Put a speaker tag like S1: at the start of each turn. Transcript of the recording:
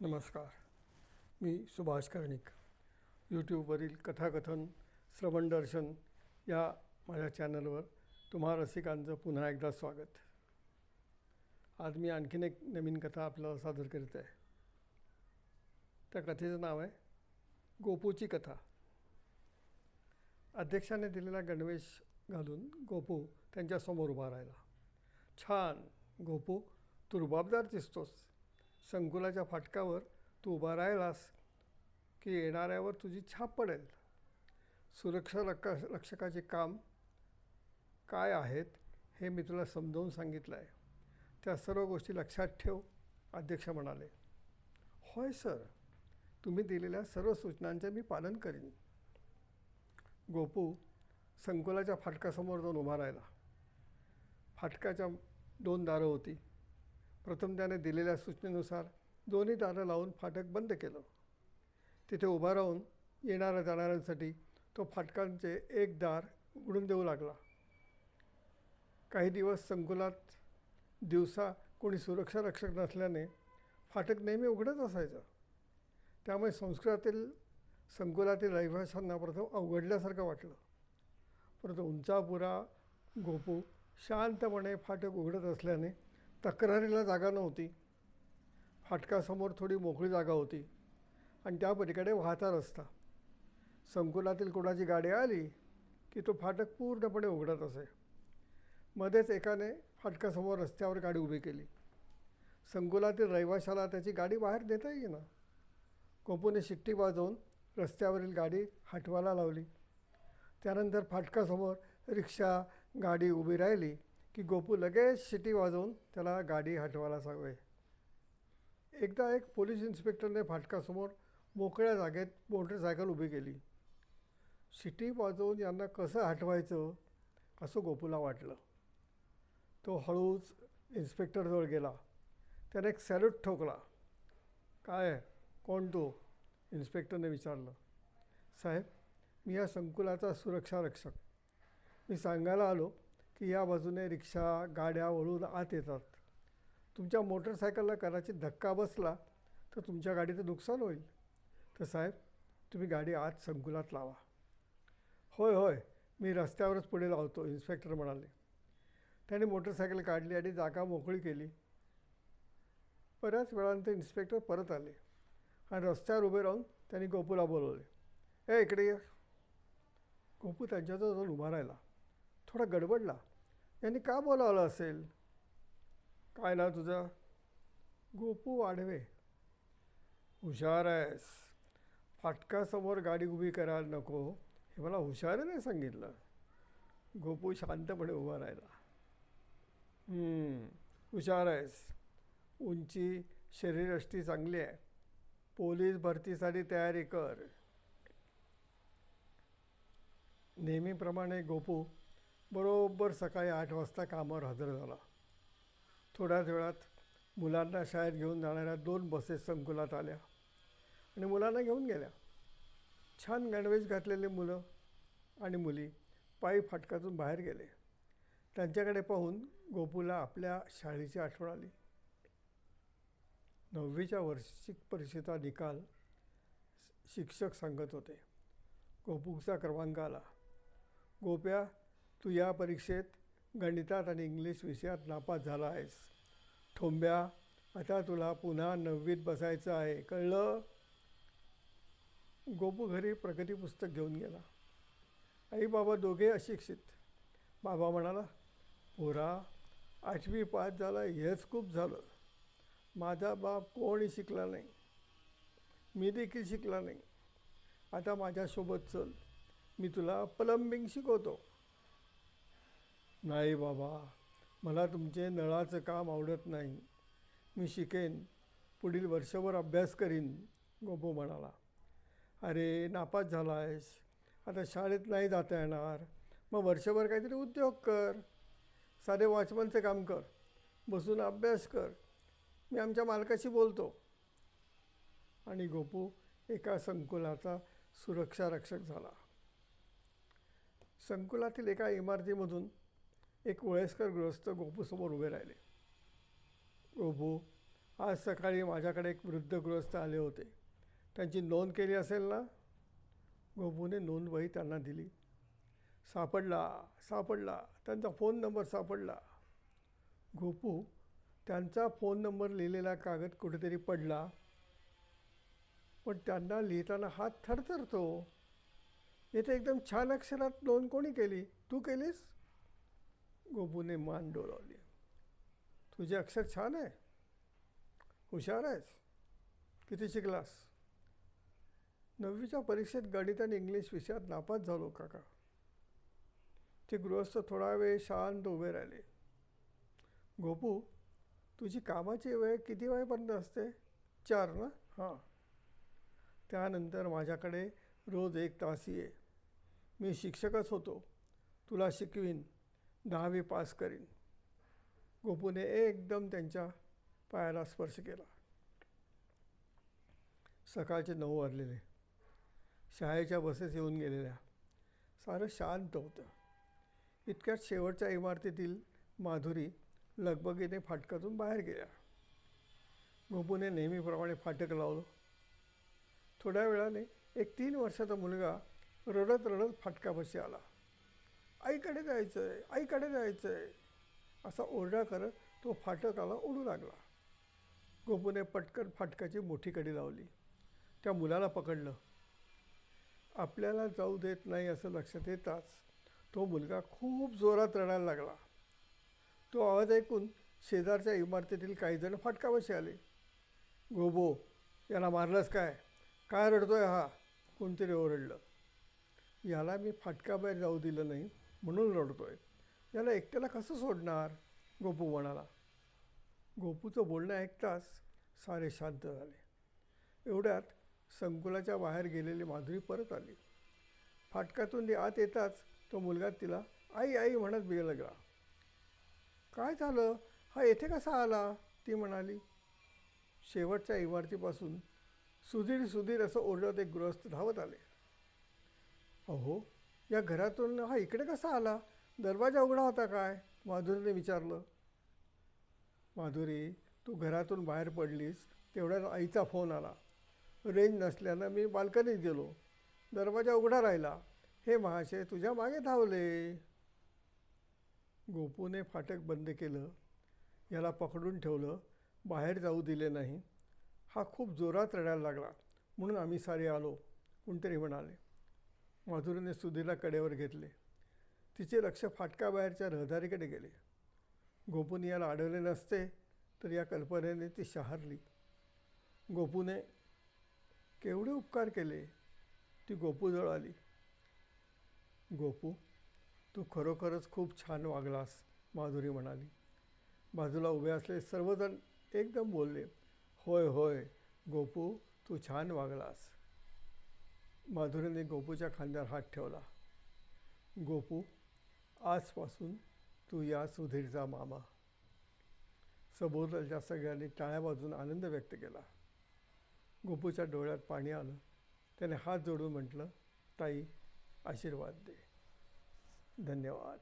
S1: नमस्कार. मी सुभाष कर्णिक. यूट्यूबवरील कथाकथन श्रवण दर्शन या माझ्या चॅनलवर तुम्हा रसिकांचं पुन्हा एकदा स्वागत. आज मी आणखीन एक नवीन कथा आपल्याला सादर करीत आहे. त्या कथेचं नाव आहे गोपूची कथा. अध्यक्षाने दिलेला गणवेश घालून गोपू त्यांच्यासमोर उभा राहिला. छान गोपू तू रुबाबदार दिसतोस. संकुलाच्या फाटकावर तू उभा राहिलास की येणाऱ्यावर तुझी छाप पडेल. सुरक्षा रक्ष रक्षकाचे काम काय आहेत हे मी तुला समजावून सांगितलं आहे त्या सर्व गोष्टी लक्षात ठेव अध्यक्ष म्हणाले. होय सर. तुम्ही दिलेल्या सर्व सूचनांचे मी पालन करीन. गोपू संकुलाच्या फाटकासमोर जाऊन उभा राहिला. फाटकाच्या दोन दारं होती. प्रथम त्याने दिलेल्या सूचनेनुसार दोन्ही दारं लावून फाटक बंद केलं. तिथे उभा राहून येणाऱ्या जाणाऱ्यांसाठी तो फाटकांचे एक दार उघडून देऊ लागला. काही दिवस संकुलात दिवसा कोणी सुरक्षा रक्षक नसल्याने फाटक नेहमी उघडत असायचं. त्यामुळे संस्कृतातील संकुलातील रहिवाशांना प्रथम अवघडल्यासारखं वाटलं. परंतु उंचापुरा गोपू शांतपणे फाटक उघडत असल्याने तक्रारीला जागा नव्हती. फाटकासमोर थोडी मोकळी जागा होती आणि त्या पलीकडे वाहता रस्ता. संकुलातील कोणाची गाडी आली की तो फाटक पूर्णपणे उघडत असे. मध्येच एकाने फाटकासमोर रस्त्यावर गाडी उभी केली. संकुलातील रहिवाशाला त्याची गाडी बाहेर देता येईना. गोपूने शिट्टी वाजवून रस्त्यावरील गाडी हटवायला लावली. त्यानंतर फाटकासमोर रिक्षा गाडी उभी राहिली. की गोपू लगेच शिटी वाजवून त्याला गाडी हटवायला सांगे एकदा एक पोलीस इन्स्पेक्टरने फाटकासमोर मोकळ्या जागेत मोटरसायकल उभी केली. शिटी वाजवून यांना कसं हटवायचं असं गोपूला वाटलं. तो हळूच इन्स्पेक्टरजवळ गेला. त्याने एक सॅल्यूट ठोकला. काय? कोण तो? इन्स्पेक्टरने विचारलं. साहेब मी या संकुलाचा सुरक्षा रक्षक मी सांगायला आलो की या बाजूने रिक्षा गाड्या वळून आत येतात. तुमच्या मोटरसायकलला कदाचित धक्का बसला तर तुमच्या गाडीचं नुकसान होईल. तर साहेब तुम्ही गाडी आत संकुलात लावा. होय होय मी रस्त्यावरच पुढे लावतो इन्स्पेक्टर म्हणाले. त्याने मोटरसायकल काढली आणि जागा मोकळी केली. बऱ्याच वेळानंतर इन्स्पेक्टर परत आले आणि रस्त्यावर उभे राहून त्यांनी गोपूला बोलवले. ए इकडे ये. गोपू त्यांच्याजवळ जाऊन उभा राहिला. थोडा गडबडला. यांनी का बोलावलं असेल? काय ना तुझं? गोपू वाढवे. हुशार आहेस. फाटकासमोर गाडी उभी करायला नको. हे मला हुशारीने सांगितलं. गोपू शांतपणे उभा राहिला. हुशार आहेस. उंची शरीरष्टी चांगली आहे. पोलीस भरतीसाठी तयारी कर. नेहमीप्रमाणे गोपू बरोबर सकाळी आठ वाजता कामावर हजर झाला. थोड्याच वेळात मुलांना शाळेत घेऊन जाणाऱ्या दोन बसेस संकुलात आल्या आणि मुलांना घेऊन गेल्या. छान गणवेश घातलेले मुलं आणि मुली पायी फाटकातून बाहेर गेले. त्यांच्याकडे पाहून गोपूला आपल्या शाळेची आठवण आली. नववीच्या वार्षिक परीक्षेचा निकाल शिक्षक सांगत होते. गोपूचा क्रमांक आला. गोप्या तू या परीक्षेत गणितात आणि इंग्लिश विषयात नापास झाला आहेस. ठोंब्या आता तुला पुन्हा नववीत बसायचं आहे. कळलं? गोपू घरी प्रगती पुस्तक घेऊन गेला. आई बाबा दोघे अशिक्षित. बाबा म्हणाला पोरा आठवी पास झाला हेच खूप झालं. माझा बाप कोणी शिकला नाही. मी देखील शिकला नाही. आता माझ्यासोबत चल. मी तुला प्लंबिंग शिकवतो. नाही बाबा मला तुमचे नळाचं काम आवडत नाही. मी शिकेन पुढील वर्षभर अभ्यास करीन गोपू म्हणाला. अरे नापास झाला आहेस आता शाळेत नाही जाता येणार. मग वर्षभर काहीतरी उद्योग कर. साधे वॉचमनचं काम कर. बसून अभ्यास कर. मी आमच्या मालकाशी बोलतो. आणि गोपू एका संकुलाचा सुरक्षा रक्षक झाला. संकुलातील एका इमारतीमधून एक वयस्कर गृहस्थ गोपूसमोर उभे राहिले. गोपू आज सकाळी माझ्याकडे एक वृद्ध गृहस्थ आले होते. त्यांची नोंद केली असेल ना? गोपूने नोंदवही त्यांना दिली. सापडला सापडला. त्यांचा फोन नंबर सापडला. गोपू त्यांचा फोन नंबर लिहिलेला कागद कुठेतरी पडला. पण त्यांना लिहिताना हात थरथरतो. येथे एकदम छान अक्षरात नोंद कोणी केली? तू केलीस? गोपूने मान डोलावली. तुझे अक्षर छान आहे. हुशार आहेस. किती शिकलास? नववीच्या परीक्षेत गणित आणि इंग्लिश विषयात नापास झालो काका. ते गृहस्थ थोडा वेळ शांत उभे राहिले. गोपू तुझी कामाची वेळ किती वेळपर्यंत असते? चार ना? हां. त्यानंतर माझ्याकडे रोज एक तास ये. मी शिक्षकच होतो. तुला शिकवीन. दहावी पास करीन. गोपूने एकदम त्यांच्या पायाला स्पर्श केला. सकाळचे नऊ वाजलेले. शाळेच्या बसेस येऊन गेलेल्या. सारं शांत होतं. इतक्यात शेवटच्या इमारतीतील माधुरी लगबगीने फाटकातून बाहेर गेल्या. गोपूने नेहमीप्रमाणे फाटक लावलं. थोड्या वेळाने एक तीन वर्षाचा मुलगा रडत रडत फाटकापाशी आला. आईकडे जायचं आहे आईकडे जायचं आहे असा ओरडा करत तो फाटकाला ओढू लागला. गोपूने पटकन फाटकाची मोठी कडी लावली. त्या मुलाला पकडलं. आपल्याला जाऊ देत नाही असं लक्षात येताच तो मुलगा खूप जोरात रडायला लागला. तो आवाज ऐकून शेजारच्या इमारतीतील काही जण फाटकापाशी आले. गोबो याला मारलंच काय? काय रडतोय हा? कोणतरी ओरडलं. याला मी फाटकाबाहेर जाऊ दिलं नाही. म्हणून रडतोय. याला एकट्याला कसं सोडणार? गोपू म्हणाला. गोपूचं बोलणं ऐकताच सारे शांत झाले. एवढ्यात संकुलाच्या बाहेर गेलेली माधुरी परत आली. फाटकातून ती आत येताच तो मुलगा तिला आई आई म्हणत बिळगला काय झालं? हा येथे कसा आला? ती म्हणाली. शेवटच्या इमारतीपासून सुधीर सुधीर असं ओरडत एक गृहस्थ धावत आले. अहो या घरातून हा इकडे कसा आला? दरवाजा उघडा होता काय? माधुरीने विचारलं. माधुरी तू घरातून बाहेर पडलीस तेवढ्यात आईचा फोन आला. रेंज नसल्यानं मी बाल्कनीत गेलो. दरवाजा उघडा राहिला. हे महाशय तुझ्या मागे धावले. गोपूने फाटक बंद केलं. याला पकडून ठेवलं. बाहेर जाऊ दिले नाही. हा खूप जोरात रडायला लागला. म्हणून आम्ही सारे आलो. कोणतरी म्हणाले. माधुरीने सुधीरला कडेवर घेतले. तिचे लक्ष फाटकाबाहेरच्या रहदारीकडे गेले. गोपूने याला अडवले नसते तर या कल्पनेने ती शहारली. गोपूने केवढे उपकार केले ती गोपूजवळ आली. गोपू तू खरोखरच खूप छान वागलास माधुरी म्हणाली. बाजूला उभे असले सर्वजण एकदम बोलले होय होय गोपू तू छान वागलास. माधुरीने गोपूच्या खांद्यावर हात ठेवला. गोपू आजपासून तू या सुधीरचा मामा. सभोवतालच्या सगळ्यांनी टाळ्या बाजून आनंद व्यक्त केला. गोपूच्या डोळ्यात पाणी आलं. त्याने हात जोडून म्हटलं ताई आशीर्वाद दे. धन्यवाद.